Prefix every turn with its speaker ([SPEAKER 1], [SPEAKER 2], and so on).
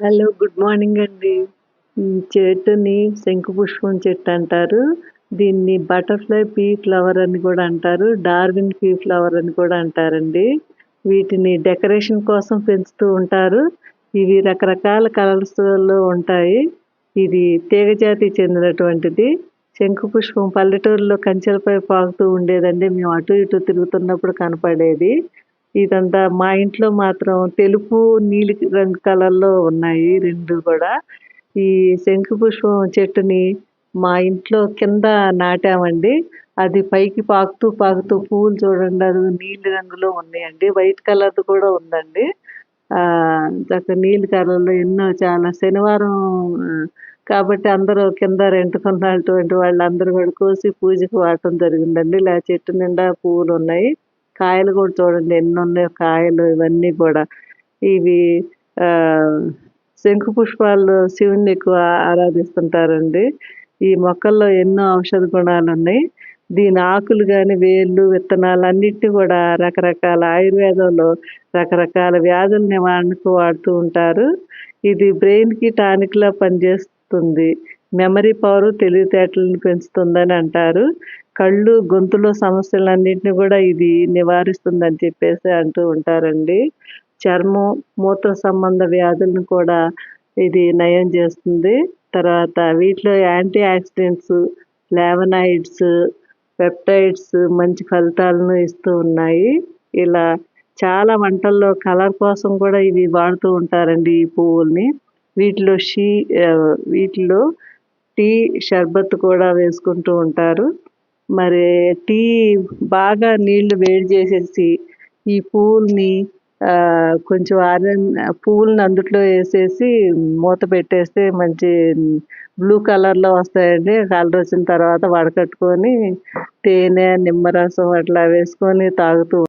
[SPEAKER 1] Hello good morning అండి. ఈ చెట్టుని శంకుపుష్పం చెట్టు అంటారు. దీన్ని బటర్ఫ్లై పీ ఫ్లవర్ అని కూడా అంటారు. డార్విన్ పీ ఫ్లవర్ అని కూడా అంటారండి. వీటిని డెకరేషన్ కోసం పెంచుతూ ఉంటారు. ఇవి రకరకాల కలర్స్లో ఉంటాయి. ఇది తీగ జాతికి చెందినటువంటిది. శంకుపుష్పం పల్లెటూరులో కంచెలపై పాకుతూ ఉండేదండి. మేము అటు ఇటు తిరుగుతున్నప్పుడు కనపడేది. ఇదంతా మా ఇంట్లో మాత్రం తెలుపు నీలి రంగు కలర్లో ఉన్నాయి రెండు కూడా. ఈ శంకు పుష్పం చెట్టుని మా ఇంట్లో కింద నాటామండి. అది పైకి పాకుతూ పాకుతూ పువ్వులు చూడండి అది నీలి రంగులో ఉన్నాయండి. వైట్ కలర్ కూడా ఉందండి. చక్క నీలి కలర్లో ఎన్నో చాలా శనివారం కాబట్టి అందరూ కింద రెంటుకున్నటువంటి వాళ్ళందరూ కూడా కోసి పూజకు వాడటం జరిగిందండి. ఇలా చెట్టు నిండా పువ్వులు ఉన్నాయి. కాయలు కూడా చూడండి ఎన్ని ఉన్నాయో కాయలు ఇవన్నీ కూడా. ఇవి శంకు పుష్పాలు శివుణ్ణి ఎక్కువ ఆరాధిస్తుంటారండి. ఈ మొక్కల్లో ఎన్నో ఔషధ గుణాలు ఉన్నాయి. దీని ఆకులు కానీ వేళ్ళు విత్తనాలు అన్నిటి కూడా రకరకాల ఆయుర్వేదంలో రకరకాల వ్యాధుల నివారణకు వాడుతూ ఉంటారు. ఇది బ్రెయిన్కి టానిక్లా పనిచేస్తుంది. మెమరీ పవర్ తెలివితేటలను పెంచుతుందని అంటారు. కళ్ళు గొంతులో సమస్యలన్నింటినీ కూడా ఇది నివారిస్తుందని చెప్పేసి అంటూ ఉంటారండి. చర్మం మూత్ర సంబంధ వ్యాధులను కూడా ఇది నయం చేస్తుంది. తర్వాత వీటిలో యాంటీ ఆక్సిడెంట్స్ ఫ్లావనాయిడ్స్ పెప్టైడ్స్ మంచి ఫలితాలను ఇస్తూ ఉన్నాయి. ఇలా చాలా వంటల్లో కలర్ కోసం కూడా ఇవి వాడుతూ ఉంటారండి ఈ పువ్వుల్ని. వీటిలో షీ వీటిలో టీ షర్బత్ కూడా వేసుకుంటూ ఉంటారు. మరి టీ బాగా నీళ్ళు వేడి చేసేసి ఈ పువ్వుల్ని కొంచెం ఆరే పువ్వులను అందుట్లో వేసేసి మూత పెట్టేస్తే మంచి బ్లూ కలర్లో వస్తాయండి. కలర్ వచ్చిన తర్వాత వడకట్టుకొని తేనె నిమ్మరసం అట్లా వేసుకొని తాగుతూ